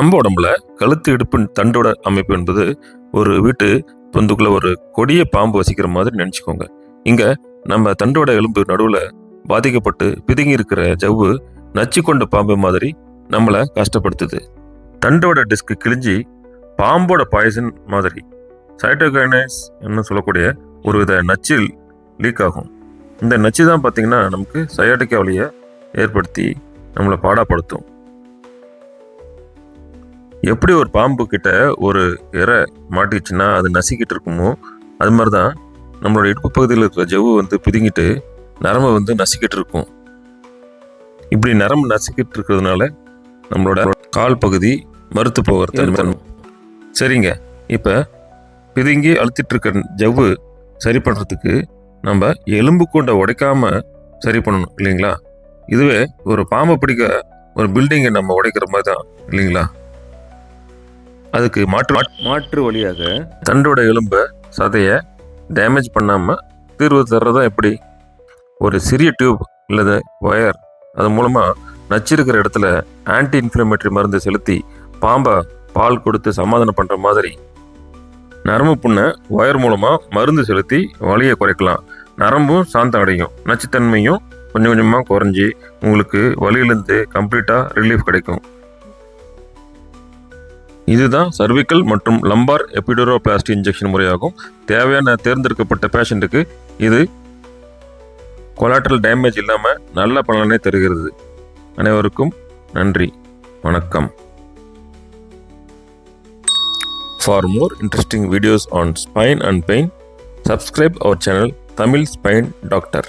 நம்ம உடம்புல கழுத்து இடுப்பின் தண்டோட அமைப்பு என்பது ஒரு வீட்டு பொந்துக்குள்ள ஒரு கொடிய பாம்பு வசிக்கிற மாதிரி நினச்சிக்கோங்க. இங்கே நம்ம தண்டோட எலும்பு நடுவில் பாதிக்கப்பட்டு பிதுங்கி இருக்கிற ஜவ்வு நச்சு கொண்ட பாம்பு மாதிரி நம்மளை கஷ்டப்படுத்துது. தண்டோட டிஸ்க் கிழிஞ்சி பாம்போட பாய்சன் மாதிரி சைட்டோகைனைஸ் என்ன சொல்லக்கூடிய ஒரு வித நச்சில் லீக் ஆகும். இந்த நச்சு தான் பார்த்தீங்கன்னா நமக்கு சயாட்டிக்கா வழியை ஏற்படுத்தி நம்மளை பாடாப்படுத்தும். எப்படி ஒரு பாம்பு கிட்ட ஒரு இறை மாட்டிச்சுன்னா அது நசிக்கிட்டு இருக்குமோ அது மாதிரி தான் நம்மளோட இடுப்பு பகுதியில் இருக்கிற ஜவ்வு வந்து பிதுங்கிட்டு நரம்பை வந்து நசிக்கிட்டு இருக்கும். இப்படி நரம்பு நசிக்கிட்டு இருக்கிறதுனால நம்மளோட கால் பகுதி மறுத்து போகிறது. சரிங்க. இப்போ பிதுங்கி அழுத்திட்டு இருக்க ஜவ்வு சரி பண்ணுறதுக்கு நம்ம எலும்பு கொண்ட உடைக்காம சரி பண்ணணும் இல்லைங்களா? இதுவே ஒரு பாம்பை பிடிக்க ஒரு பில்டிங்கை நம்ம உடைக்கிற மாதிரி தான் இல்லைங்களா? அதுக்கு மாற்று மாற்று வழியாக தண்டோட எலும்பை சதையை டேமேஜ் பண்ணாமல் தீர்வு தர்றதா எப்படி? ஒரு சிறிய டியூப் இல்லது ஒயர் அது மூலமாக நச்சிருக்கிற இடத்துல ஆன்டி இன்ஃப்ளமேட்டரி மருந்து செலுத்தி பாம்பை பால் கொடுத்து சமாதானம் பண்ணுற மாதிரி. நரம்பு புண்ணை ஒயர் மூலமாக மருந்து செலுத்தி வலியை குறைக்கலாம். நரம்பும் சாந்தம் அடையும் நச்சுத்தன்மையும் கொஞ்சம் கொஞ்சமாக குறைஞ்சி உங்களுக்கு வலியிலேருந்து கம்ப்ளீட்டாக ரிலீஃப் கிடைக்கும். இதுதான் சர்விக்கல் மற்றும் லம்பார் எபிடோரோபிளாஸ்டி இன்ஜெக்ஷன் முறையாகும். தேவையான தேர்ந்தெடுக்கப்பட்ட பேஷண்ட்டுக்கு இது கொலாட்ரல் டேமேஜ் இல்லாமல் நல்ல பலனை தருகிறது. அனைவருக்கும் நன்றி. வணக்கம். For more interesting videos on spine and pain subscribe our channel Tamil spine doctor